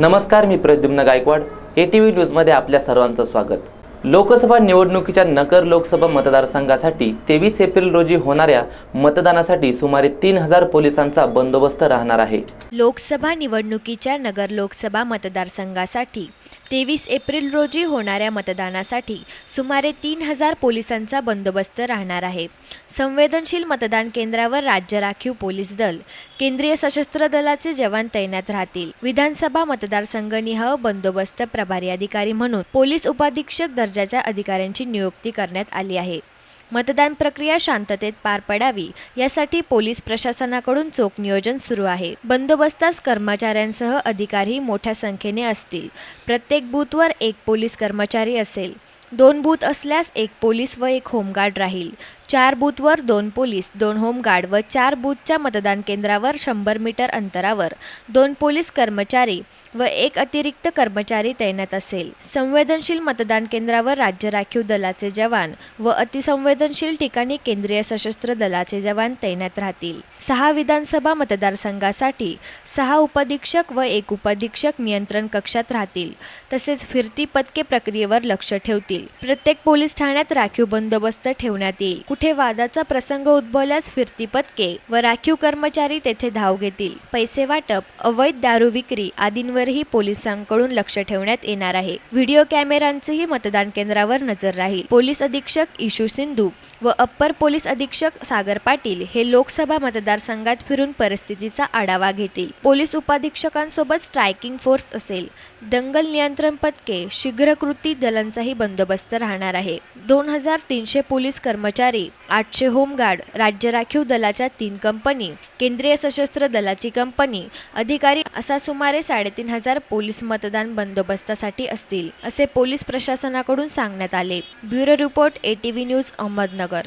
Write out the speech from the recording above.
नमस्कार मी Pradyumna Gaikwad. A T V न्यूजमध्ये आपल्या सर्वांचं स्वागत. लोकसभा निवडणुकीच्या नगर लोकसभा मतदारसंघासाठी तेवीस एप्रिल रोजी होणाऱ्या मतदानासाठी सुमारे तीन हजार पोलिसांचा बंदोबस्त राहणार आहे. लोकसभा निवडणुकीच्या नगर लोकसभा मतदारसंघासाठी तेवीस एप्रिल रोजी होणाऱ्या मतदानासाठी सुमारे तीन हजार पोलिसांचा बंदोबस्त राहणार आहे. संवेदनशील मतदान केंद्रावर राज्य राखीव पोलीस दल केंद्रीय सशस्त्र दलाचे जवान तैनात राहतील. विधानसभा मतदारसंघनिहाय बंदोबस्त प्रभारी अधिकारी म्हणून पोलीस उपाधीक्षक दर्जाच्या अधिकाऱ्यांची नियुक्ती करण्यात आली आहे. मतदान प्रक्रिया शांततेत पार पडावी यासाठी पोलीस प्रशासनाकडून चोख नियोजन सुरू आहे. बंदोबस्तास कर्मचाऱ्यांसह अधिकारी मोठ्या संख्येने असतील. प्रत्येक बूथवर एक पोलीस कर्मचारी असेल. दोन बूथ असल्यास एक पोलीस व एक होमगार्ड राहील. चार बूथवर दोन पोलीस दोन होमगार्ड व चार बूथच्या मतदान केंद्रावर शंभर मीटर अंतरावर. दोन पोलीस कर्मचारी व एक अतिरिक्त कर्मचारी तैनात असेल. संवेदनशील मतदान केंद्रावर राज्य राखीव दलाचे जवान व अतिसंवेदनशील ठिकाणी केंद्रीय सशस्त्र दलाचे जवान तैनात राहतील. सहा विधानसभा मतदारसंघासाठी सहा उपाधीक्षक व एक उपाधीक्षक नियंत्रण कक्षात राहतील तसेच फिरती पदके प्रक्रियेवर लक्ष ठेवतील. प्रत्येक पोलीस ठाण्यात राखीव बंदोबस्त ठेवण्यात येईल. कुठे वादाचा प्रसंग उद्भवल्यास फिरती पथके व राखीव कर्मचारी तेथे धाव घेतील. पैसे वाटप अवैध दारू विक्री आदींवरही पोलिसांकडून लक्ष ठेवण्यात येणार आहे. व्हिडिओ कॅमेऱ्यांचीही मतदान केंद्रावर नजर राहील. पोलीस अधीक्षक इशू सिंधू व अप्पर पोलीस अधीक्षक सागर पाटील हे लोकसभा मतदारसंघात फिरून परिस्थितीचा आढावा घेतील. पोलीस उपाधीक्षकांसोबत स्ट्रायकिंग फोर्स असेल. दंगल नियंत्रण पथके शीघ्रकृती दलांचाही बंदोबस्त राहणार आहे. दोन हजार तीनशे पोलीस कर्मचारी आठशे होमगार्ड राज्य राखीव दलाच्या तीन कंपनी केंद्रीय सशस्त्र दलाची कंपनी अधिकारी असा सुमारे साडेतीन हजार पोलीस मतदान बंदोबस्तासाठी असतील असे पोलीस प्रशासनाकडून सांगण्यात आले. Bureau report ATV news Ahmednagar.